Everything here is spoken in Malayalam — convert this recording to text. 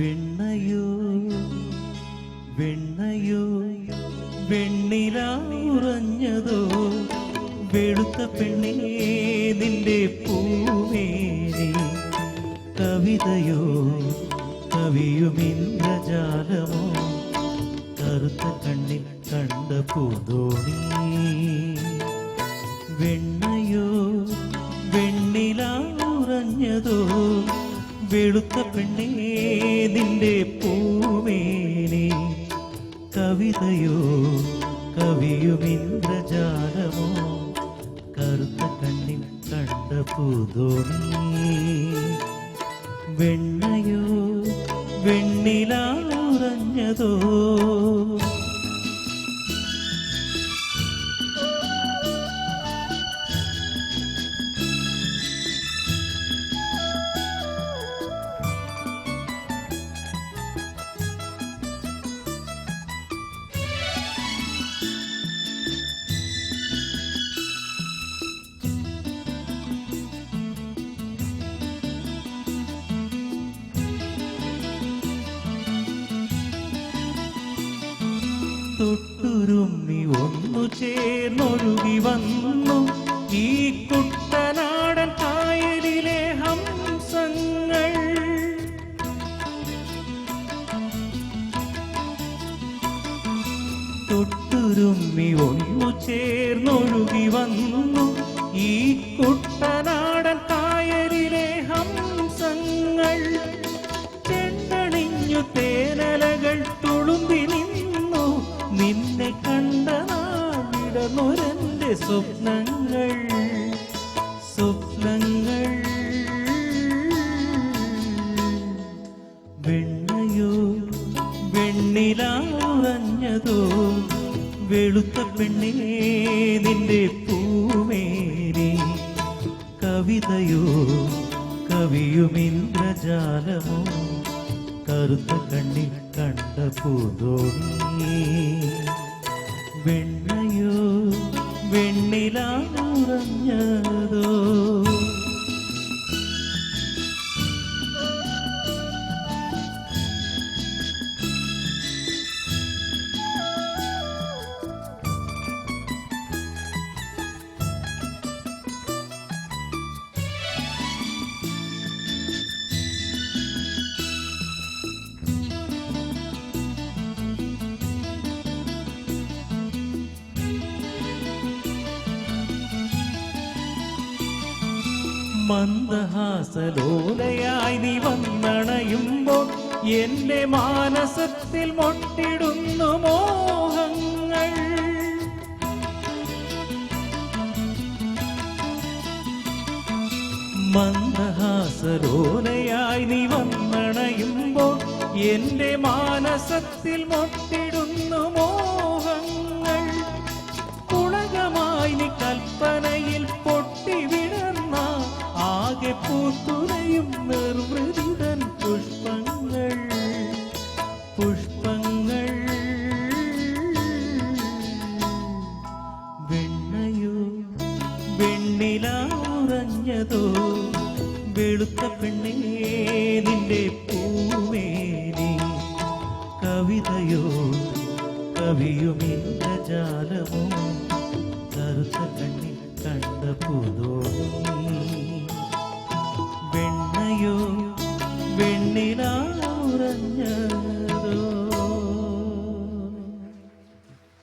വെണ്ണയോ വെണ്ണയോ വെണ്ണിലാറഞ്ഞതോ വെളുത്ത പെണ്ണേ നിന്റെ പൂമേനി. കവിതയോ കവിയുമിന്ദ്രജാലമോ കറുത്ത കണ്ണിൽ കണ്ട പൂതോണി. വെണ്ണയോ വെണ്ണിലാറഞ്ഞതോ വെളുത്ത പെണ്ണേ നിന്റെ പൂമേനെ. കവിതയോ കവിയുമിന്ദ്രജാലമോ കറുത്ത കണ്ണിൽ കണ്ട പൂതോണി വെണ്ണയോ തൊട്ടുരുമ്മി ഒന്നു ചേർന്നൊഴുകി വന്നു. ഈ കുട്ടനാടൻ കായലിലെ ഹംസങ്ങൾ. തൊട്ടുരുമ്മി ഒന്നു ചേർന്നൊഴുകി വന്നു. ഈ കുട്ടനാടൻ സ്വപ്നങ്ങൾ സ്വപ്നങ്ങൾ. വെണ്ണയോ വെണ്ണിലാവഞ്ഞതോ വെളുത്ത പെണ്ണേ നിന്റെ പൂമേനി. കവിതയോ കവിയുമിന്ദ്രജാലമോ കറുത്ത കണ്ണിൽ കണ്ട പൂതോണി. വെണ്ണയോ മന്ദഹാസലോലയായി നീ വന്നണയുമ്പോൾ എന്റെ മാനസത്തിൽ മൊട്ടിടുന്നു മോഹങ്ങൾ. മന്ദഹാസലോലയായി നീ വന്നണയുമ്പോൾ എന്റെ മാനസത്തിൽ മൊട്ടിടുന്നു മോഹങ്ങൾ പുഷ്പങ്ങൾ വെണ്ണയോ വെണ്ണിലാറഞ്ഞതോ വെളുത്ത പെണ്ണേ നിന്റെ പൂമേനി കവിതയോ കവിയുമില്ല ജാലമോ കറുത്ത കണ്ണിൽ കണ്ട പൂതോണി വെണ്ണയോ വെണ്ണിലാ